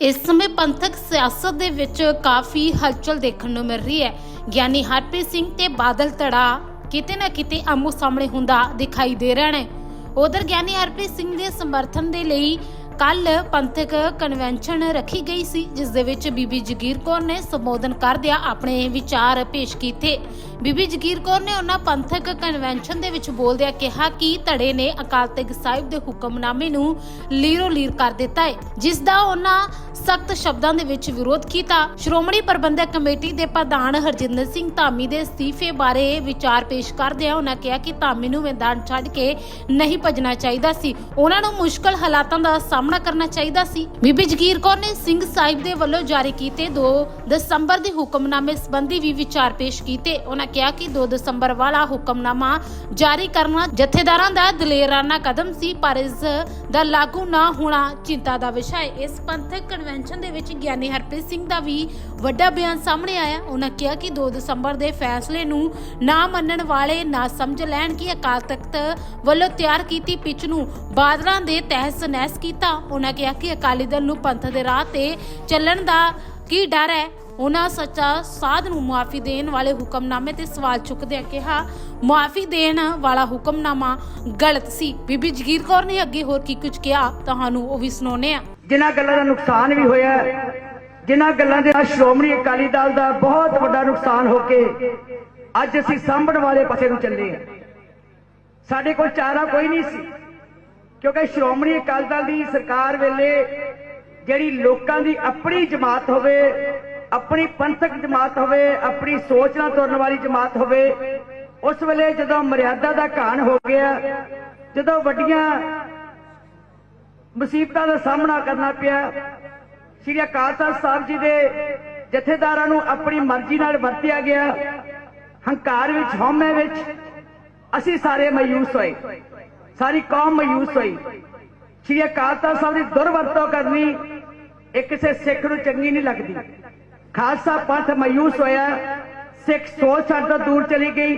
ਇਸ ਸਮੇਂ ਪੰਥਕ ਸਿਆਸਤ ਦੇ ਵਿੱਚ ਕਾਫੀ ਹਲਚਲ ਦੇਖਣ ਨੂੰ ਮਿਲ ਰਹੀ ਹੈ। ਗਿਆਨੀ ਹਰਪ੍ਰੀਤ ਸਿੰਘ ਤੇ ਬਾਦਲ ਧੜਾ ਕਿਤੇ ਨਾ ਕਿਤੇ ਆਮੋ ਸਾਹਮਣੇ ਹੁੰਦਾ ਦਿਖਾਈ ਦੇ ਰਿਹਾ ਹੈ ਉਧਰ ਗਿਆਨੀ ਹਰਪ੍ਰੀਤ ਸਿੰਘ ਦੇ ਸਮਰਥਨ ਦੇ ਲਈ ਕੱਲ ਪੰਥਕ ਕਨਵੈਨਸ਼ਨ ਰੱਖੀ ਗਈ ਸੀ, ਜਿਸ ਦੇ ਵਿੱਚ ਬੀਬੀ ਜਗੀਰ ਕੌਰ ਨੇ ਸੰਬੋਧਨ ਕਰਦਿਆਂ ਆਪਣੇ ਵਿਚਾਰ ਪੇਸ਼ ਕੀਤੇ। ਬੀਬੀ ਜਗੀਰ ਕੌਰ ਨੇ ਉਹਨਾਂ ਪੰਥਕ ਕਨਵੈਨਸ਼ਨ ਦੇ ਵਿੱਚ ਬੋਲਦਿਆਂ ਕਿਹਾ ਕਿ ਧੜੇ ਨੇ ਅਕਾਲ ਤਖਤ ਸਾਹਿਬ ਦੇ ਹੁਕਮਨਾਮੇ ਨੂੰ ਲੀਰੋ ਲੀਰ ਕਰ ਦਿੱਤਾ ਹੈ, ਜਿਸ ਦਾ ਉਹਨਾਂ ਸਖਤ ਸ਼ਬਦਾਂ ਦੇ ਵਿੱਚ ਵਿਰੋਧ ਕੀਤਾ। ਸ਼੍ਰੋਮਣੀ ਪ੍ਰਬੰਧਕ ਕਮੇਟੀ ਦੇ ਪ੍ਰਧਾਨ ਹਰਜਿੰਦਰ ਸਿੰਘ ਧਾਮੀ ਦੇ ਅਸਤੀਫੇ ਬਾਰੇ ਵਿਚਾਰ ਪੇਸ਼ ਕਰਦਿਆਂ ਉਹਨਾਂ ਕਿਹਾ ਕਿ ਧਾਮੀ ਨੂੰ ਮੈਦਾਨ ਛੱਡ ਕੇ ਨਹੀਂ ਭੱਜਣਾ ਚਾਹੀਦਾ ਸੀ। ਉਹਨਾਂ ਨੂੰ ਮੁਸ਼ਕਲ ਹਾਲਾਤਾਂ ਦਾ ਸਾਹਮਣਾ ਕਰਨਾ ਚਾਹੀਦਾ ਸੀ। ਬੀਬੀ ਜਗੀਰ ਕੌਰ ਨੇ ਸਿੰਘ ਸਾਹਿਬ ਦੇ ਵੱਲੋਂ ਜਾਰੀ ਕੀਤੇ 2 ਦਸੰਬਰ ਦੇ ਹੁਕਮਨਾਮੇ ਸੰਬੰਧੀ ਵੀ ਵਿਚਾਰ ਪੇਸ਼ ਕੀਤੇ। ਉਹਨਾਂ ਕਿਹਾ ਕਿ 2 ਦਸੰਬਰ ਵਾਲਾ ਹੁਕਮਨਾਮਾ ਜਾਰੀ ਕਰਨਾ ਜਥੇਦਾਰਾਂ ਦਾ ਦਲੇਰਾਨਾ ਕਦਮ ਸੀ, ਪਰ ਇਸ ਦਾ ਲਾਗੂ ਨਾ ਹੋਣਾ ਚਿੰਤਾ ਦਾ ਵਿਸ਼ਾ ਹੈ। ਇਸ ਪੰਥਕ ਕਨਵੈਨਸ਼ਨ ਦੇ ਵਿੱਚ ਗਿਆਨੀ ਹਰਪ੍ਰੀਤ ਸਿੰਘ ਦਾ ਵੀ ਵੱਡਾ ਬਿਆਨ ਸਾਹਮਣੇ ਆਇਆ। ਉਹਨਾਂ ਕਿਹਾ ਕਿ 2 ਦਸੰਬਰ ਦੇ ਫੈਸਲੇ ਨੂੰ ਨਾ ਮੰਨਣ ਵਾਲੇ, ਨਾ ਸਮਝ ਲੈਣ ਕਿ ਅਕਾਲ ਤਖਤ ਵੱਲੋਂ ਤਿਆਰ ਕੀਤੀ ਪਿੱਚ ਨੂੰ ਬਾਦਲਾਂ ਦੇ ਤਹਿਸ ਨਹਿਸ ਕੀਤਾ। ਉਹਨਾਂ ਕਿਹਾ ਕਿ ਅਕਾਲੀ ਦਲ ਨੂੰ ਪੰਥ ਦੇ ਰਾਹ ਤੇ ਚੱਲਣ ਦਾ ਕੀ ਡਰ ਹੈ? ਉਹਨਾਂ ਸੱਚਾ ਸਾਧ ਨੂੰ ਮੁਆਫੀ ਦੇਣ ਵਾਲੇ ਹੁਕਮਨਾਮੇ ਤੇ ਸਵਾਲ ਚੁੱਕਦਿਆਂ ਕਿਹਾ ਮੁਆਫੀ ਦੇਣ ਵਾਲਾ ਹੁਕਮਨਾਮਾ ਗਲਤ ਸੀ। ਬੀਬੀ ਜਗੀਰ ਕੌਰ ਨੇ ਅੱਗੇ ਹੋਰ ਕੀ ਕੁਝ ਕਿਹਾ ਤੁਹਾਨੂੰ ਉਹ ਵੀ ਸੁਣਾਉਂਦੇ ਆ ਜਿਨ੍ਹਾਂ ਗੱਲਾਂ ਦਾ ਨੁਕਸਾਨ ਵੀ ਹੋਇਆ ਹੈ, ਜਿਨ੍ਹਾਂ ਗੱਲਾਂ ਦੇ ਸ਼੍ਰੋਮਣੀ ਅਕਾਲੀ ਦਲ ਦਾ ਬਹੁਤ ਵੱਡਾ ਨੁਕਸਾਨ ਹੋ ਕੇ ਅੱਜ ਅਸੀਂ ਸਾਂਭਣ ਵਾਲੇ ਪਾਸੇ ਨੂੰ ਚੱਲੇ ਹਾਂ। ਸਾਡੇ ਕੋਲ ਚਾਰਾ ਕੋਈ ਨਹੀਂ ਸੀ। ਕਿਉਂਕਿ ਸ਼੍ਰੋਮਣੀ ਅਕਾਲੀ ਦਲ ਦੀ ਸਰਕਾਰ ਵੇਲੇ ਜਿਹੜੀ ਲੋਕਾਂ ਦੀ ਆਪਣੀ ਜਮਾਤ ਹੋਵੇ, ਆਪਣੀ ਪੰਥਕ ਜਮਾਤ ਹੋਵੇ, ਆਪਣੀ ਸੋਚ ਨਾਲ ਤੁਰਨ ਵਾਲੀ ਜਮਾਤ ਹੋਵੇ, ਉਸ ਵੇਲੇ ਜਦੋਂ ਮਰਿਆਦਾ ਦਾ ਘਾਣ ਹੋ ਗਿਆ, ਜਦੋਂ ਵੱਡੀਆਂ ਮੁਸੀਬਤਾਂ ਦਾ ਸਾਹਮਣਾ ਕਰਨਾ ਪਿਆ, ਸ੍ਰੀ ਅਕਾਲ ਤਖਤ ਸਾਹਿਬ ਜੀ ਦੇ ਜਥੇਦਾਰਾਂ ਨੂੰ ਆਪਣੀ ਮਰਜ਼ੀ ਨਾਲ ਵਰਤਿਆ ਗਿਆ, ਹੰਕਾਰ ਵਿੱਚ, ਹਉਮੈ ਵਿੱਚ ਅਸੀਂ ਸਾਰੇ ਮਾਯੂਸ ਹੋਏ। ਸਾਰੀ ਕੌਮ ਮਯੂਸ ਹੋਈ। ਸ੍ਰੀ ਅਕਾਲ ਤਖਤ ਸਾਹਿਬ ਦੀ ਦੁਰਵਰਤੋਂ ਕਰਨੀ ਇਹ ਕਿਸੇ ਸਿੱਖ ਨੂੰ ਚੰਗੀ ਨਹੀਂ ਲੱਗਦੀ। ਖਾਲਸਾ ਪੰਥ ਮਾਯੂਸ ਹੋਇਆ। ਸਿੱਖ ਸੋਚ ਸਾਡੇ ਤੋਂ ਦੂਰ ਚਲੀ ਗਈ।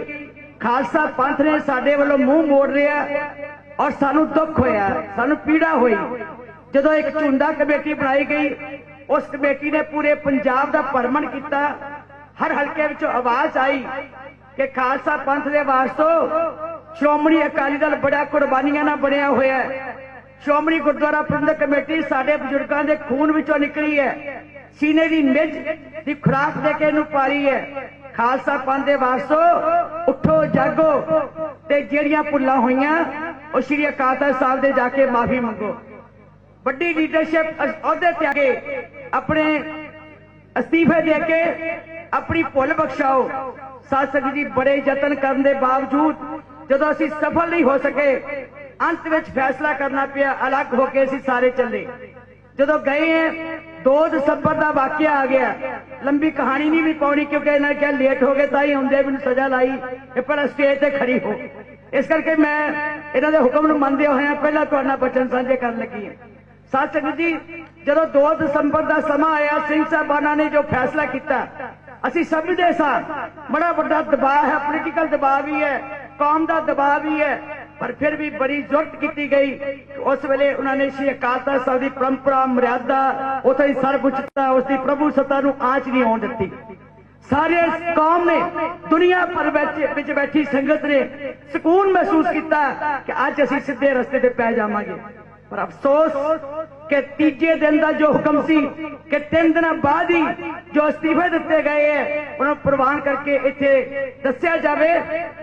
ਖਾਲਸਾ ਪੰਥ ਨੇ ਸਾਡੇ ਵੱਲੋਂ ਮੂੰਹ ਮੋੜ ਰਿਹਾ ਔਰ ਸਾਨੂੰ ਦੁੱਖ ਹੋਇਆ। ਸਾਨੂੰ ਪੀੜਾ ਹੋਈ। ਜਦੋਂ ਇੱਕ ਝੁੰਡਾ ਕਮੇਟੀ ਬਣਾਈ ਗਈ, ਉਸ ਕਮੇਟੀ ਨੇ ਪੂਰੇ ਪੰਜਾਬ ਦਾ ਭਰਮਣ ਕੀਤਾ। ਹਰ ਹਲਕੇ ਵਿੱਚੋਂ ਆਵਾਜ਼ ਆਈ ਕਿ ਖਾਲਸਾ ਪੰਥ ਦੇ ਵਾਸਤੋਂ ਸ਼੍ਰੋਮਣੀ ਅਕਾਲੀ ਦਲ ਬੜਾ ਕੁਰਬਾਨੀਆਂ ਨਾਲ ਬਣਿਆ ਹੋਇਆ ਹੈ। ਸ਼੍ਰੋਮਣੀ ਗੁਰਦੁਆਰਾ ਪ੍ਰਬੰਧਕ ਕਮੇਟੀ ਸਾਡੇ ਬਜ਼ੁਰਗਾਂ ਦੇ ਖੂਨ ਵਿੱਚੋਂ ਨਿਕਲੀ ਹੈ। ਸੀਨੇ ਦੀ ਨਿੱਜ ਦੀ ਖੁਰਾਕ ਦੇ ਕੇ ਇਹਨੂੰ ਪਾਲੀ ਹੈ। ਖਾਲਸਾ ਪੰਥ ਦੇ ਵਾਸਤੋਂ ਉੱਠੋ, ਜਾਗੋ ਤੇ ਜਿਹੜੀਆਂ ਭੁੱਲਾਂ ਹੋਈਆਂ, ਉਹ ਸ਼੍ਰੀ ਅਕਾਲ ਤਖਤ ਸਾਹਿਬ ਦੇ ਜਾ ਕੇ ਮਾਫੀ ਮੰਗੋ। ਵੱਡੀ ਲੀਡਰਸ਼ਿਪ ਅਹੁਦੇ ਤੇ ਆ ਆਪਣੇ ਅਸਤੀਫੇ ਦੇ ਕੇ ਆਪਣੀ ਭੁੱਲ ਬਖਸ਼ਾਓ। ਸਾਧ ਸੰਗਤ ਜੀ, ਬੜੇ ਯਤਨ ਕਰਨ ਦੇ ਬਾਵਜੂਦ ਜਦੋਂ ਅਸੀਂ ਸਫਲ ਨਹੀਂ ਹੋ ਸਕੇ, ਅੰਤ ਵਿੱਚ ਫੈਸਲਾ ਕਰਨਾ ਪਿਆ, ਅਲੱਗ ਹੋ ਕੇ ਅਸੀਂ ਸਾਰੇ ਚੱਲੇ। ਜਦੋਂ ਗਏ ਹੈ 2 ਦਸੰਬਰ ਦਾ ਵਾਕਿਆ ਆ ਗਿਆ। ਲੰਬੀ ਕਹਾਣੀ ਨਹੀਂ ਵੀ ਪਾਉਣੀ, ਕਿਉਂਕਿ ਇਹਨਾਂ ਕਿਹਾ ਲੇਟ ਹੋ ਗਏ, ਤਾਂ ਹੀ ਹੁੰਦੇ ਮੈਨੂੰ ਸਜ਼ਾ ਲਾਈ, ਇਹ ਪਰ ਸਟੇਜ ਤੇ ਖੜੀ ਹੋ। ਇਸ ਕਰਕੇ ਮੈਂ ਇਹਨਾਂ ਦੇ ਹੁਕਮ ਨੂੰ ਮੰਨਦੇ ਹੋਇਆ ਪਹਿਲਾਂ ਤੁਹਾਡਾ ਬਚਨ ਸਾਂਝੇ ਕਰਨ ਲੱਗੀ ਹਾਂ ਸਾਧ ਜੀ, ਜਦੋਂ 2 ਦਸੰਬਰ ਦਾ ਸਮਾਂ ਆਇਆ, ਸਿੰਘ ਸਾਹਿਬਾਨਾਂ ਨੇ ਜੋ ਫੈਸਲਾ ਕੀਤਾ, ਅਸੀਂ ਸਮਝਦੇ ਸਾਂ ਬੜਾ ਵੱਡਾ ਦਬਾਅ ਹੈ ਪੋਲੀਟੀਕਲ ਦਬਾਅ ਵੀ ਹੈ। ਕੌਮ ਦਾ ਦਬਾਅ ਵੀ ਹੈ, ਪਰ ਫਿਰ ਵੀ ਬੜੀ ਜ਼ਰੂਰਤ ਕੀਤੀ ਗਈ। ਉਸ ਵੇਲੇ ਉਹਨਾਂ ਨੇ ਸ਼੍ਰੀ ਅਕਾਲ ਤਖਤ ਸਾਹਿਬ ਦੀ ਪਰੰਪਰਾ, ਮਰਿਆਦਾ, ਉਥੇ ਦੀ ਸਰਵਉੱਚਤਾ ਉਸ ਦੀ ਪ੍ਰਭੂ ਸੱਤਾ ਨੂੰ ਆਂਚ ਨਹੀਂ ਆਉਣ ਦਿੱਤੀ। ਸਾਰੇ ਕੌਮ ਨੇ, ਦੁਨੀਆ ਭਰ ਵਿੱਚ ਵਿੱਚ ਬੈਠੀ ਸੰਗਤ ਨੇ ਸਕੂਨ ਮਹਿਸੂਸ ਕੀਤਾ ਕਿ ਅੱਜ ਅਸੀਂ ਸਿੱਧੇ ਰਸਤੇ ਤੇ ਪੈ ਜਾਵਾਂਗੇ। ਪਰ ਅਫਸੋਸ ਕਿ ਤੀਜੇ ਦਿਨ ਦਾ ਜੋ ਹੁਕਮ ਸੀ ਕਿ ਤਿੰਨ ਦਿਨਾਂ ਬਾਅਦ ਹੀ ਜੋ ਅਸਤੀਫੇ ਦਿੱਤੇ ਗਏ ਹੈ ਉਹਨਾਂ ਨੂੰ ਪ੍ਰਵਾਨ ਕਰਕੇ ਇੱਥੇ ਦੱਸਿਆ ਜਾਵੇ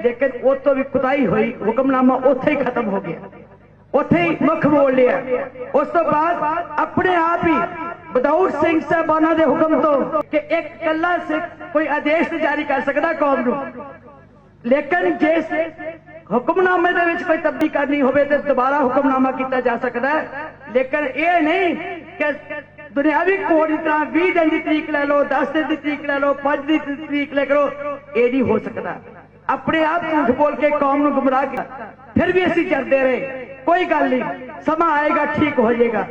ਲੇਕਿਨ ਉਹ ਤੋਂ ਵੀ ਕੁਤਾਈ ਹੋਈ ਹੁਕਮਨਾਮਾ ਉੱਥੇ ਹੀ ਖਤਮ ਹੋ ਗਿਆ ਉੱਥੇ ਹੀ ਮੁੱਖ ਮੋੜ ਲਿਆ ਉਸ ਤੋਂ ਬਾਅਦ ਆਪਣੇ ਆਪ ਹੀ ਵਿਦਆਊਟ ਸਿੰਘ ਸਾਹਿਬਾਨਾਂ ਦੇ ਹੁਕਮ ਤੋਂ ਕਿ ਇੱਕ ਕੱਲਾ ਸਿੱਖ ਕੋਈ ਆਦੇਸ਼ ਨਹੀਂ ਜਾਰੀ ਕਰ ਸਕਦਾ ਕੌਮ ਨੂੰ ਲੇਕਿਨ ਜੇ ਹੁਕਮਨਾਮੇ ਦੇ ਵਿੱਚ ਕੋਈ ਤਬਦੀਲੀ ਕਰਨੀ ਹੋਵੇ ਤੇ ਦੁਬਾਰਾ ਹੁਕਮਨਾਮਾ ਕੀਤਾ ਜਾ ਸਕਦਾ ਹੈ ਲੇਕਿਨ ਇਹ ਨਹੀਂ ਕਿ ਦੁਨਿਆਵੀ ਕੋਡ ਦੀ ਤਰ੍ਹਾਂ 20 ਦਿਨ ਦੀ ਤਰੀਕ ਲੈ ਲਓ 10 ਦਿਨ ਦੀ ਤਰੀਕ ਲੈ ਲਓ 5 ਦੀ ਤਰੀਕ ਲੈ ਕਰੋ, ਇਹ ਨਹੀਂ ਹੋ ਸਕਦਾ। ਆਪਣੇ ਆਪ ਝੂਠ ਬੋਲ ਕੇ ਕੌਮ ਨੂੰ ਗੁੰਮਰਾਹ ਕੀਤਾ। ਫਿਰ ਵੀ ਅਸੀਂ ਕਰਦੇ ਰਹੇ। ਕੋਈ ਗੱਲ ਨਹੀਂ, ਸਮਾਂ ਆਏਗਾ, ਠੀਕ ਹੋ ਜਾਏਗਾ।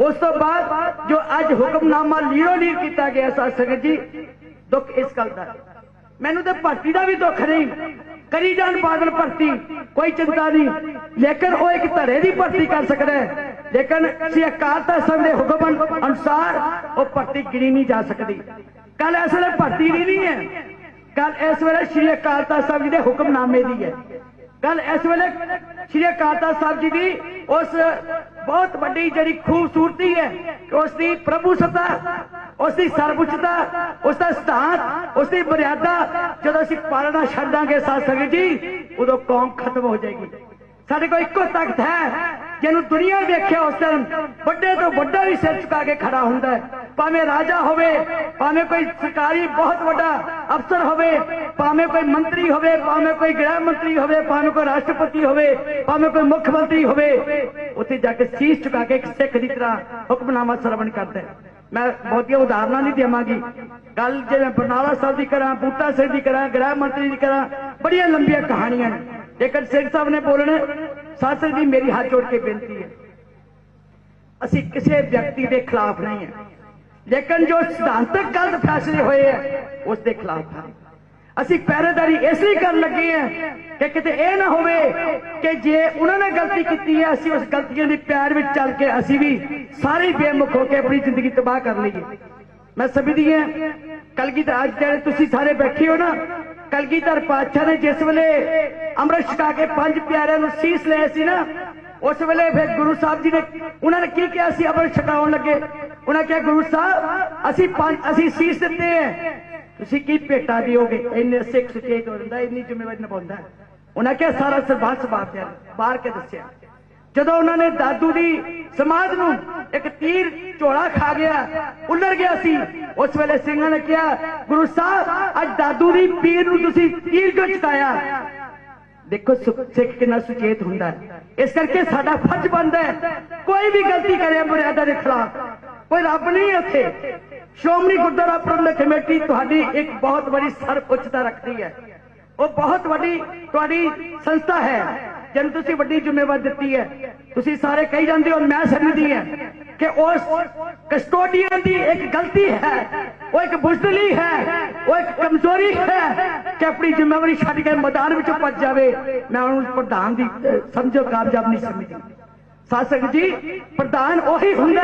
ਉਸ ਤੋਂ ਬਾਅਦ ਜੋ ਅੱਜ ਹੁਕਮਨਾਮਾ ਲੀਰੋ ਲੀਰ ਕੀਤਾ ਗਿਆ ਸਾਧ ਸੰਗਤ ਜੀ। ਦੁੱਖ ਇਸ ਗੱਲ ਦਾ। ਮੈਨੂੰ ਤੇ ਭਰਤੀ ਦਾ ਵੀ ਦੁੱਖ ਨਹੀਂ। ਕਰੀ ਜਾਣ ਬਾਦਲ ਭਰਤੀ, ਕੋਈ ਚਿੰਤਾ ਨਹੀਂ। ਲੇਕਿਨ ਉਹ ਇੱਕ ਧੜੇ ਦੀ ਭਰਤੀ ਕਰ ਸਕਦਾ ਹੈ। ਲੇਕਿਨ ਸ੍ਰੀ ਅਕਾਲ ਤਖਤ ਸਾਹਿਬ ਦੇ ਹੁਕਮ ਅਨੁਸਾਰ ਉਹ ਭਰਤੀ ਗਿਣੀ ਨਹੀਂ ਜਾ ਸਕਦੀ। ਕੱਲ ਇਸ ਵੇਲੇ ਭਰਤੀ ਦੀ ਨਹੀਂ ਹੈ। ਕੱਲ ਇਸ ਵੇਲੇ ਸ੍ਰੀ ਅਕਾਲ ਤਖਤ ਸਾਹਿਬ ਜੀ ਦੇ ਹੁਕਮਨਾਮੇ ਦੀ ਹੈ। ਕੱਲ ਇਸ ਵੇਲੇ ਸ੍ਰੀ ਅਕਾਲ ਤਖਤ ਸਾਹਿਬ ਜੀ ਦੀ ਉਸ ਬਹੁਤ ਵੱਡੀ ਜਿਹੜੀ ਖੂਬਸੂਰਤੀ ਹੈ ਕਿ ਉਸ ਦੀ ਪ੍ਰਭੂ ਸੱਤਾ ਉਸ ਦੀ ਸਰਵਉੱਚਤਾ, ਉਸ ਦਾ ਸਥਾਨ ਉਸ ਦੀ ਮਰਿਆਦਾ ਜਦੋਂ ਅਸੀਂ ਪਾਲਣਾ ਛੱਡਾਂਗੇ ਸਾਧ ਸੰਗਤ ਜੀ, ਉਦੋਂ ਕੌਮ ਖਤਮ ਹੋ ਜਾਏਗੀ। ਸਾਡੇ ਕੋਲ ਇੱਕੋ ਤਖਤ ਹੈ ਜਿਹਨੂੰ ਦੁਨੀਆ ਵੇਖਿਆ ਉਸ ਟਾਈਮ ਵੱਡੇ ਤੋਂ ਵੱਡਾ ਵੀ ਸਿਰ ਝੁਕਾ ਕੇ ਖੜਾ ਹੁੰਦਾ ਹੈ। ਭਾਵੇਂ ਰਾਜਾ ਹੋਵੇ, ਭਾਵੇਂ ਕੋਈ ਸਰਕਾਰੀ ਬਹੁਤ ਵੱਡਾ ਅਫਸਰ ਹੋਵੇ, ਭਾਵੇਂ ਕੋਈ ਮੰਤਰੀ ਹੋਵੇ, ਭਾਵੇਂ ਕੋਈ ਗ੍ਰਹਿ ਮੰਤਰੀ ਹੋਵੇ, ਭਾਵੇਂ ਕੋਈ ਰਾਸ਼ਟਰਪਤੀ ਹੋਵੇ, ਭਾਵੇਂ ਕੋਈ ਮੁੱਖ ਮੰਤਰੀ ਹੋਵੇ, ਉੱਥੇ ਜਾ ਕੇ ਸੀਸ ਚੁਕਾ ਕੇ ਇੱਕ ਸਿੱਖ ਦੀ ਤਰ੍ਹਾਂ ਹੁਕਮਨਾਮਾ ਸਰਵਣ ਕਰਦਾ ਹੈ। ਮੈਂ ਬਹੁਤੀਆਂ ਉਦਾਹਰਨਾਂ ਨਹੀਂ ਦੇਵਾਂਗੀ। ਗੱਲ ਜੇ ਮੈਂ ਬਰਨਾਲਾ ਸਾਹਿਬ ਦੀ ਕਰਾਂ, ਬੂਟਾ ਸਿੰਘ ਦੀ ਕਰਾਂ, ਗ੍ਰਹਿ ਮੰਤਰੀ ਦੀ ਕਰਾਂ, ਬੜੀਆਂ ਲੰਬੀਆਂ ਕਹਾਣੀਆਂ ਨੇ। ਜੇਕਰ ਸਿੰਘ ਸਾਹਿਬ ਨੇ ਬੋਲਣ ਸਾਸਰ ਦੀ ਮੇਰੀ ਹੱਥ ਜੋੜ ਕੇ ਬੇਨਤੀ ਹੈ। ਅਸੀਂ ਕਿਸੇ ਵਿਅਕਤੀ ਦੇ ਖਿਲਾਫ ਨਹੀਂ ਹੈ। ਲੇਕਿਨ ਜੋ ਸਿਧਾਂਤਕ ਗਲਤ ਫੈਸਲੇ ਹੋਏ ਹੈ, ਉਸ ਦੇ ਖਿਲਾਫ ਹਾਂ। ਅਸੀਂ ਪਹਿਰੇਦਾਰੀ ਇਸ ਲਈ ਕਰਨ ਲੱਗੇ ਹਾਂ ਕਿ ਕਿਤੇ ਇਹ ਨਾ ਹੋਵੇ ਕਿ ਜੇ ਉਹਨਾਂ ਨੇ ਗਲਤੀ ਕੀਤੀ ਹੈ, ਅਸੀਂ ਉਸ ਗਲਤੀਆਂ ਦੇ ਪਿਆਰ ਵਿੱਚ ਚੱਲ ਕੇ ਅਸੀਂ ਵੀ ਸਾਰੇ ਹੀ ਬੇਮੁਖ ਹੋ ਕੇ ਆਪਣੀ ਜ਼ਿੰਦਗੀ ਤਬਾਹ ਕਰ ਲਈਏ। ਮੈਂ ਸਮਝਦੀ ਹਾਂ, ਕਲਗੀਧਰ ਅੱਜ ਜਿਹੜੇ ਤੁਸੀਂ ਸਾਰੇ ਬੈਠੇ ਹੋ ਨਾ ਕਲਗੀਧਰ ਪਾਤਸ਼ਾਹ ਨੇ ਜਿਸ ਵੇਲੇ ਅੰਮ੍ਰਿਤ ਛਕਾ ਕੇ ਪੰਜ ਪਿਆਰਿਆਂ ਨੂੰ ਸੀਸ ਲਏ ਸੀ ਨਾ, ਉਸ ਵੇਲੇ ਫਿਰ ਗੁਰੂ ਸਾਹਿਬ ਜੀ ਨੇ ਉਹਨਾਂ ਨੇ ਕੀ ਕਿਹਾ ਸੀ? ਅੰਮ੍ਰਿਤ ਛਕਾਉਣ ਲੱਗੇ। ਉਹਨਾਂ ਕਿਹਾ, ਗੁਰੂ ਸਾਹਿਬ, ਅਸੀਂ ਪੰਜ, ਅਸੀਂ ਸੀਸ ਦਿੱਤੇ ਹੈ। ਤੁਸੀਂ ਕੀ ਭੇਟਾ ਦਿਓਗੇ? ਇੰਨੇ ਸਿੱਖ ਸੁਚੇਤ ਹੋ ਇੰਨੀ ਜ਼ਿੰਮੇਵਾਰੀ ਨਿਭਾਉਂਦਾ ਉਹਨਾਂ ਕਿਹਾ, ਸਾਰਾ ਸਰਬੰਸ ਬਾਤ ਬਾਹਰ ਕੇ ਦੱਸਿਆ। ਜਦੋਂ ਉਹਨਾਂ ਨੇ ਦਾਦੂ ਦੀ ਸਮਾਜ ਨੂੰ ਇੱਕ ਤੀਰ ਝੋਲਾ ਖਾ ਗਿਆ ਉੱਲਰ ਗਿਆ ਸੀ। ਉਸ ਵੇਲੇ ਸਿੰਘਾਂ ਨੇ ਕਿਹਾ, ਗੁਰੂ ਸਾਹਿਬ, ਅੱਜ ਦਾਦੂ ਦੀ ਪੀਰ ਨੂੰ ਤੁਸੀਂ ਤੀਰ ਕਿਉਂ ਚਕਾਇਆ? ਦੇਖੋ, ਸਿੱਖ ਕਿੰਨਾ ਸੁਚੇਤ ਹੁੰਦਾ ਹੈ। ਇਸ ਕਰਕੇ ਸਾਡਾ ਫਰਜ਼ ਬਣਦਾ ਹੈ, ਕੋਈ ਵੀ ਗਲਤੀ ਕਰੇ ਮਰਿਆਦਾ ਦੇ ਖਿਲਾਫ। ਕੋਈ ਰੱਬ ਨਹੀਂ ਉੱਥੇ। ਸ਼੍ਰੋਮਣੀ ਗੁਰਦੁਆਰਾ ਪ੍ਰਬੰਧਕ ਕਮੇਟੀ ਤੁਹਾਡੀ ਇੱਕ ਬਹੁਤ ਵੱਡੀ ਸਰਵਉੱਚਤਾ ਰੱਖਦੀ ਹੈ। ਉਹ ਬਹੁਤ ਵੱਡੀ ਤੁਹਾਡੀ ਸੰਸਥਾ ਹੈ। ਜਿਹਨੂੰ ਤੁਸੀਂ ਵੱਡੀ ਜ਼ਿੰਮੇਵਾਰੀ ਦਿੱਤੀ ਹੈ, ਤੁਸੀਂ ਸਾਰੇ ਕਹੀ ਜਾਂਦੇ ਹੋ, ਮੈਂ ਸਮਝਦੀ ਹਾਂ ਕਿ ਉਸ ਕਸਟੋਡੀਅਨ ਦੀ ਇੱਕ ਗਲਤੀ ਹੈ, ਉਹ ਇੱਕ ਬੁਜ਼ਦਲੀ ਹੈ, ਉਹ ਇੱਕ ਕਮਜ਼ੋਰੀ ਹੈ ਕਿ ਆਪਣੀ ਜ਼ਿੰਮੇਵਾਰੀ ਛੱਡ ਕੇ ਮੈਦਾਨ ਵਿੱਚੋਂ ਭੱਜ ਜਾਵੇ। ਮੈਂ ਉਹਨੂੰ ਪ੍ਰਧਾਨ ਦੀ ਸਮਝੋ, ਕਾਮਯਾਬ ਨਹੀਂ ਸਮਝਦੀ। ਸਾਸਕ ਜੀ, ਪ੍ਰਧਾਨ ਉਹੀ ਹੁੰਦਾ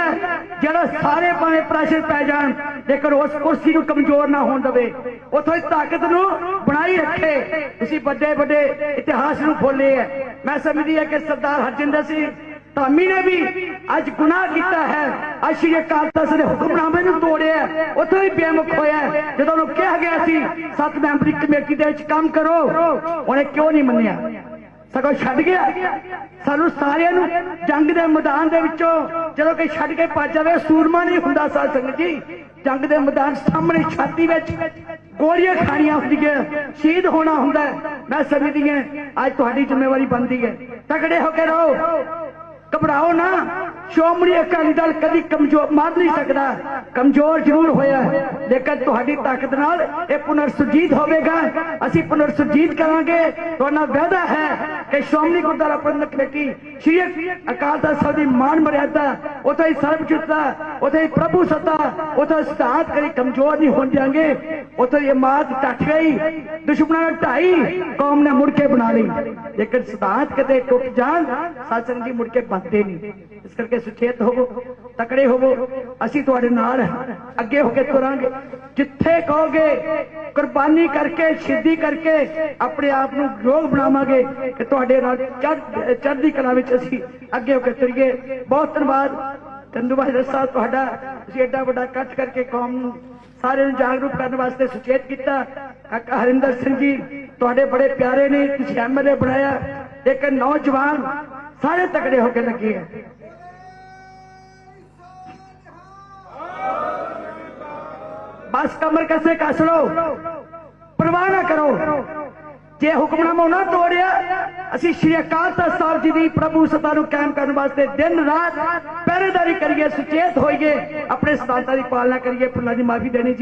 ਜਿਹੜਾ ਸਾਰੇ ਭਾਵੇਂ ਪ੍ਰੈਸ਼ਰ ਪੈ ਜਾਣ। ਲੇਕਿਨ ਉਸ ਕੁਰਸੀ ਨੂੰ ਕਮਜ਼ੋਰ ਨਾ ਹੋਣ ਦੇਵੇ। ਉਥੋਂ ਦੀ ਤਾਕਤ ਨੂੰ ਬਣਾਈ ਰੱਖੇ। ਤੁਸੀਂ ਵੱਡੇ ਵੱਡੇ ਇਤਿਹਾਸ ਨੂੰ ਖੋਲੇ ਹੈ ਮੈਂ ਸਮਝਦੀ ਹਾਂ ਕਿ ਸਰਦਾਰ ਹਰਜਿੰਦਰ ਸਿੰਘ ਧਾਮੀ ਨੇ ਵੀ ਅੱਜ ਗੁਨਾਹ ਕੀਤਾ ਹੈ। ਅੱਜ ਸ਼੍ਰੀ ਅਕਾਲ ਤਖਤ ਦੇ ਹੁਕਮਨਾਮੇ ਨੂੰ ਤੋੜਿਆ ਹੈ। ਉੱਥੋਂ ਹੀ ਬੇਮੁਖ ਹੋਇਆ ਜਦੋਂ ਉਹਨੂੰ ਕਿਹਾ ਗਿਆ ਸੀ, ਸੱਤ ਮੈਂਬਰੀ ਕਮੇਟੀ ਦੇ ਵਿੱਚ ਕੰਮ ਕਰੋ। ਉਹਨੇ ਕਿਉਂ ਨਹੀਂ ਮੰਨਿਆ? ਸਗੋਂ ਛੱਡ ਗਿਆ। ਸਾਨੂੰ ਸਾਰਿਆਂ ਨੂੰ ਜੰਗ ਦੇ ਮੈਦਾਨ ਦੇ ਵਿੱਚੋਂ ਜਦੋਂ ਕੋਈ ਛੱਡ ਕੇ ਭੱਜ ਜਾਵੇ, ਸੂਰਮਾ ਨਹੀਂ ਹੁੰਦਾ ਸਾਧ ਸੰਗਤ ਜੀ। ਜੰਗ ਦੇ ਮੈਦਾਨ ਸਾਹਮਣੇ ਛਾਤੀ ਵਿੱਚ ਗੋਲੀਆਂ ਖਾਣੀਆਂ ਹੁੰਦੀਆਂ, ਸ਼ਹੀਦ ਹੋਣਾ ਹੁੰਦਾ। ਮੈਂ ਸਮਝਦੀ ਹਾਂ, ਅੱਜ ਤੁਹਾਡੀ ਜ਼ਿੰਮੇਵਾਰੀ ਬਣਦੀ ਹੈ। ਤਕੜੇ ਹੋ ਕੇ ਰਹੋ। ਘਬਰਾਓ ਨਾ। ਸ਼੍ਰੋਮਣੀ ਅਕਾਲੀ ਦਲ ਕਦੀ ਕਮਜ਼ੋਰ ਮਾਰ ਨਹੀਂ ਸਕਦਾ ਕਮਜ਼ੋਰ ਜ਼ਰੂਰ ਹੋਇਆ ਹੈ, ਲੇਕਿਨ ਤੁਹਾਡੀ ਤਾਕਤ ਨਾਲ ਇਹ ਪੁਨਰ ਸੁਰਜੀਤ ਹੋਵੇਗਾ ਅਸੀਂ ਪੁਨਰ ਸੁਰਜੀਤ ਕਰਾਂਗੇ ਤੁਹਾਡਾ ਵਾਅਦਾ ਹੈ ਕਿ ਸ਼੍ਰੋਮਣੀ ਗੁਰਦੁਆਰਾ ਪ੍ਰਬੰਧਕ ਕਮੇਟੀ ਸ਼੍ਰੀ ਅਕਾਲ ਤਖਤ ਸਾਹਿਬ ਦੀ ਮਾਨ ਮਰਿਆਦਾ ਉਥੇ ਹੀ ਸਰਬਜੁੱਤਾ ਉਥੇ ਹੀ ਪ੍ਰਭੂ ਸੱਤਾ ਉਥੇ ਸਿਧਾਂਤ ਕਰੀ ਕਮਜ਼ੋਰ ਨਹੀਂ ਹੋਣ ਦਿਆਂਗੇ ਉਥੇ ਇਹ ਮਾਤ ਟੱਟ ਗਈ ਦੁਸ਼ਮਣਾਂ ਨੇ ਢਾਈ ਕੌਮ ਨੇ ਮੁੜ ਕੇ ਬਣਾ ਲਈ ਲੇਕਿਨ ਸਿਧਾਂਤ ਕਦੇ ਟੁੱਟ ਜਾਣ ਸਾਸਨ ਜੀ ਮੁੜ ਕੇ ਬੰਦੇ ਨਹੀਂ ਇਸ ਕਰਕੇ ਸੁਚੇਤ ਹੋਵੋ, ਤਕੜੇ ਹੋਵੋ। ਅਸੀਂ ਤੁਹਾਡੇ ਨਾਲ ਅੱਗੇ ਹੋ ਕੇ ਤੁਰਾਂਗੇ। ਜਿੱਥੇ ਕਹੋਗੇ, ਕੁਰਬਾਨੀ ਕਰਕੇ, ਸ਼ਹੀਦੀ ਕਰਕੇ ਆਪਣੇ ਆਪ ਨੂੰ ਯੋਗ ਬਣਾਵਾਂਗੇ ਕਿ ਤੁਹਾਡੇ ਨਾਲ ਚੜ੍ਹਦੀ ਕਲਾ ਵਿੱਚ ਅਸੀਂ ਅੱਗੇ ਹੋ ਕੇ ਤੁਰੀਏ। ਬਹੁਤ ਧੰਨਵਾਦ। ਚੰਦੂ ਸਾਹਿਬ ਤੁਹਾਡਾ, ਤੁਸੀਂ ਐਡਾ ਵੱਡਾ ਇਕੱਠ ਕਰਕੇ ਕੌਮ ਨੂੰ ਸਾਰਿਆਂ ਨੂੰ ਜਾਗਰੂਕ ਕਰਨ ਵਾਸਤੇ ਸੁਚੇਤ ਕੀਤਾ। ਕਾਕਾ ਹਰਿੰਦਰ ਸਿੰਘ ਜੀ, ਤੁਹਾਡੇ ਬੜੇ ਪਿਆਰੇ ਨੇ, ਤੁਸੀਂ ਐਮਐਲਏ ਬਣਾਇਆ। ਇੱਕ ਨੌਜਵਾਨ ਸਾਰੇ ਤਕੜੇ ਹੋ ਕੇ ਲੱਗੇ ਆ। ਬਸ ਕਮਰ ਕਸੇ ਕੱਸ ਲਓ। ਪਰਵਾਹ ਨਾ ਕਰੋ। ਜੇ ਹੁਕਮਨਾਮਾ ਨਾ ਤੋੜਿਆ, ਅਸੀਂ ਸ਼੍ਰੀ ਅਕਾਲ ਤਖਤ ਸਾਹਿਬ ਜੀ ਦੀ ਪ੍ਰਭੂ ਸਤਾ ਨੂੰ ਕਾਇਮ ਕਰਨ ਵਾਸਤੇ ਦਿਨ ਰਾਤ ਪਹਿਰੇਦਾਰੀ ਕਰੀਏ, ਸੁਚੇਤ ਹੋਈਏ, ਆਪਣੇ ਸਿਧਾਂਤਾਂ ਦੀ ਪਾਲਣਾ ਕਰੀਏ। ਫੁੱਲਾਂ ਦੀ ਮਾਫੀ ਦੇਣੀ ਜੀ।